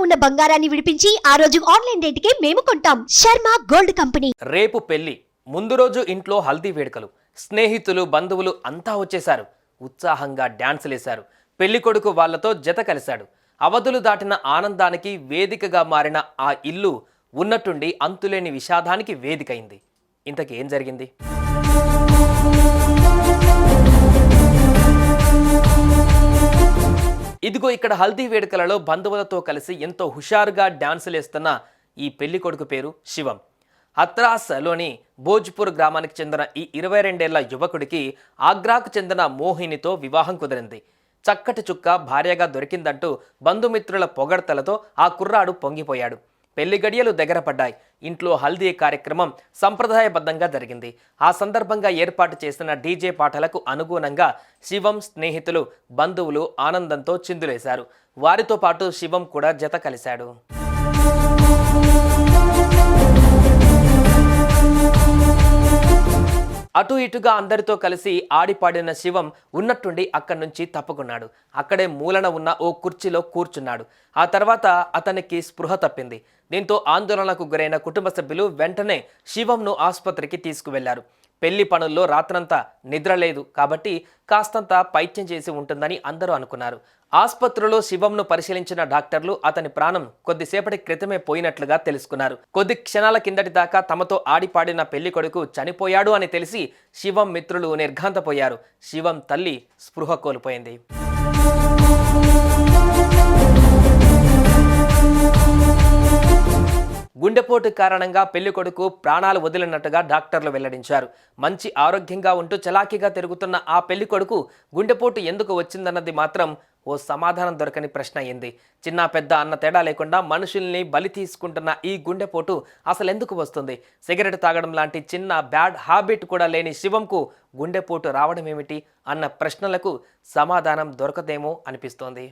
ఉన్న బంగారాన్ని విడిపించి ఆ రోజు ఆన్లైన్ రేటుకే మేము కొంటాం. Sharma gold company. రేపు పెళ్ళి. ముందు రోజు ఇంట్లో హల్దీ వేడుకలు. స్నేహితులు బంధువులు అంతా వచ్చేశారు. ఉత్సాహంగా డాన్సులేశారు పెళ్ళి కొడుకు వాళ్ళతో జత కలిశాడు. అవధులు దాటిన ఆనందానికి వేదికగా మారిన ఆ ఇల్లు ఉన్నట్టుండి అంతులేని విషాదానికి వేదికైంది. ఇంతకేం జరిగింది? ఇదిగో ఇక్కడ హల్దీ వేడుకలలో బంధువులతో కలిసి ఎంతో హుషారుగా డాన్సులేస్తున్న ఈ పెళ్ళి కొడుకు పేరు శివం. హత్రాస్లోని భోజ్పూర్ గ్రామానికి చెందిన ఈ ఇరవై రెండేళ్ళ యువకుడికి ఆగ్రాకు చెందిన మోహినితో వివాహం కుదిరింది. చక్కటి చుక్క భార్యగా దొరికిందంటూ బంధుమిత్రుల పొగడ్తలతో ఆ కుర్రాడు పొంగిపోయాడు. పెళ్ళి గడియలు దగ్గర పడ్డాయి. ఇంట్లో హల్దీ కార్యక్రమం సంప్రదాయబద్ధంగా జరిగింది. ఆ సందర్భంగా ఏర్పాటు చేసిన డీజే పాటలకు అనుగుణంగా శివం స్నేహితులు బంధువులు ఆనందంతో చిందులేశారు. వారితో పాటు శివం కూడా జత కలిశాడు. అటు ఇటుగా అందరితో కలిసి ఆడిపాడిన శివం ఉన్నట్టుండి అక్కడి నుంచి తప్పుకున్నాడు. అక్కడే మూలన ఉన్న ఓ కుర్చీలో కూర్చున్నాడు. ఆ తర్వాత అతనికి స్పృహ తప్పింది. దీంతో ఆందోళనకు గురైన కుటుంబ సభ్యులు వెంటనే శివంను ఆసుపత్రికి తీసుకువెళ్ళారు. పెళ్ళి పనుల్లో రాత్రంతా నిద్ర లేదు కాబట్టి కాస్తంత పైత్యం చేసి ఉంటుందని అందరూ అనుకున్నారు. ఆసుపత్రిలో శివంను పరిశీలించిన డాక్టర్లు అతని ప్రాణం కొద్దిసేపటి క్రితమే పోయినట్లుగా తెలుసుకున్నారు. కొద్ది క్షణాల కిందటి దాకా తమతో ఆడిపాడిన పెళ్ళి కొడుకు చనిపోయాడు అని తెలిసి శివం మిత్రులు నిర్ఘాంతపోయారు. శివం తల్లి స్పృహ కోల్పోయింది. గుండెపోటు కారణంగా పెళ్ళి కొడుకు ప్రాణాలు వదిలినట్టుగా డాక్టర్లు వెల్లడించారు. మంచి ఆరోగ్యంగా ఉంటూ చలాకీగా తిరుగుతున్న ఆ పెళ్ళి కొడుకు గుండెపోటు ఎందుకు వచ్చిందన్నది మాత్రం ఓ సమాధానం దొరకని ప్రశ్న అయింది. చిన్న పెద్ద అన్న తేడా లేకుండా మనుషుల్ని బలి తీసుకుంటున్న ఈ గుండెపోటు అసలు ఎందుకు వస్తుంది? సిగరెట్ తాగడం లాంటి చిన్న బ్యాడ్ హ్యాబిట్ కూడా లేని శివంకు గుండెపోటు రావడం ఏమిటి అన్న ప్రశ్నలకు సమాధానం దొరకదేమో అనిపిస్తోంది.